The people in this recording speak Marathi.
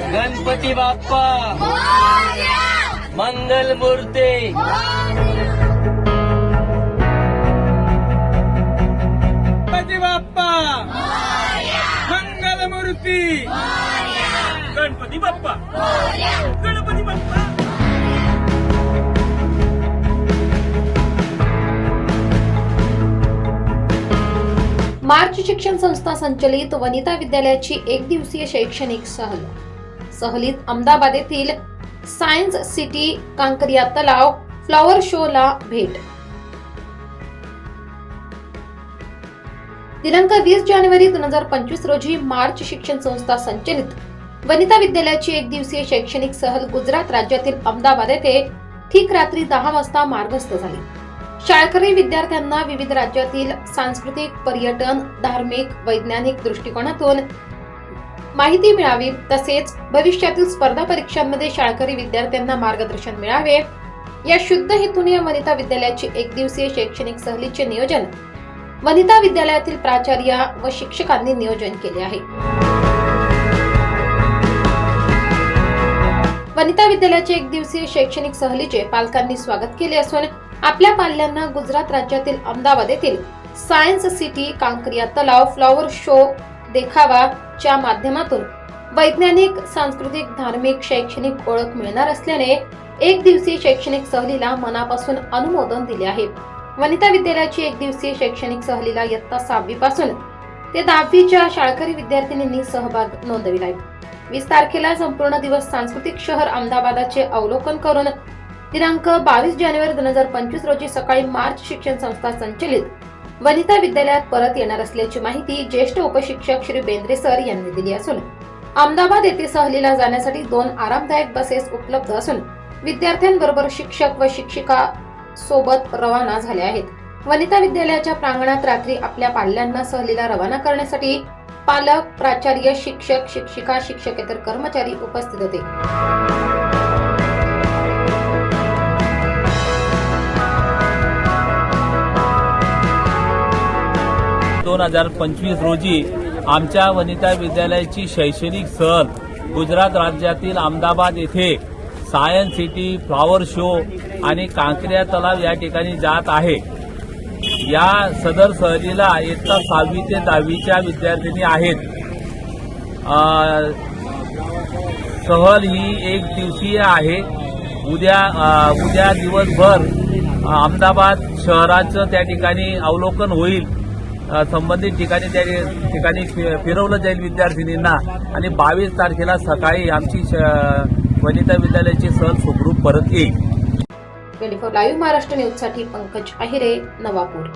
गणपती बाप्पा. मंगल मूर्ती. गणपती बाप्पा. मंगल मूर्ती. गणपती बाप्पा. गणपती बाप्पा. मार्च शिक्षण संस्था संचलित वनिता विद्यालयाची एक दिवसीय शैक्षणिक सहल. सहलीत अहमदाबाद येथील सायन्स सिटी कांकरिया तलाव फ्लॉवर शो ला भेट. दिनांक वीस जानेवारी दोन हजार पंचवीस रोजी मार्च शिक्षण संस्था संचलित. वनिता विद्यालयाची एक दिवसीय शैक्षणिक सहल गुजरात राज्यातील अहमदाबाद येथे ठीक रात्री दहा वाजता मार्गस्थ झाली. शाळकरी विद्यार्थ्यांना विविध राज्यातील सांस्कृतिक पर्यटन धार्मिक वैज्ञानिक दृष्टिकोनातून माहिती मिळावी तसेच भविष्यातील स्पर्धा परीक्षांमध्ये शाळकरी विद्यार्थ्यांना मार्गदर्शन मिळावे. या शुद्ध हेतूने या वनिता विद्यालयाची एक दिवसीय शैक्षणिक सहलीचे नियोजन वनिता विद्यालयातील प्राचार्य व शिक्षकांनी नियोजन केले आहे. वनिता विद्यालयाचे एक दिवसीय शैक्षणिक सहलीचे पालकांनी स्वागत केले असून आपल्या पाल्यांना गुजरात राज्यातील अहमदाबाद येथील सायन्स सिटी कांकरिया तलाव फ्लॉवर शो देखावा च्या माध्यमातून वैज्ञानिक सांस्कृतिक धार्मिक शैक्षणिक ओळख मिळणार असल्याने एक दिवसीय शैक्षणिक सहलीला मनापासून अनुमोदन दिले आहे. वनिता विद्यालयाची एक दिवसीय शैक्षणिक सहलीला इयत्ता सहावी पासून ते दहावीच्या शाळकरी विद्यार्थिनींनी सहभाग नोंदविलाय वीस तारखेला संपूर्ण दिवस सांस्कृतिक शहर अहमदाबादाचे अवलोकन करून दिनांक बावीस जानेवारी दोन हजार पंचवीस रोजी सकाळी मार्च शिक्षण संस्था संचलित वनिता विद्यालयात परत येणार असल्याची माहिती ज्येष्ठ उपशिक्षक श्री बेंद्रे सर यांनी दिली असून अहमदाबाद येथे सहलीला जाण्यासाठी दोन आरामदायक बसेस उपलब्ध असून विद्यार्थ्यांबरोबर शिक्षक व शिक्षिका सोबत रवाना झाले आहेत. वनिता विद्यालयाच्या प्रांगणात रात्री आपल्या पाल्यांना सहलीला रवाना करण्यासाठी पालक प्राचार्य शिक्षक शिक्षिका शिक्षकेतर कर्मचारी उपस्थित होते. दोन हजार पंचवीस रोजी आमच्या वनिता विद्यालयाची शैक्षणिक सहल गुजरात राज्यातील अहमदाबाद येथे सायन्स सिटी फ्लॉवर शो आणि कांकऱ्या तलाव या ठिकाणी जात आहे. या सदर सहलीला इयत्ता सहावी ते दहावीच्या विद्यार्थिनी आहेत. सहल ही एक दिवसीय आहे. उद्या उद्या दिवसभर अहमदाबाद शहराचं त्या ठिकाणी अवलोकन होईल. संबंधित ठिकाणी त्या ठिकाणी फिरवलं जाईल विद्यार्थिनींना. आणि बावीस तारखेला सकाळी आमची वनिता विद्यालयाची सहल सुखरूप परत येईल. ट्वेंटी फोर लाईव्ह महाराष्ट्र न्यूजसाठी पंकज अहिरे नवापूर.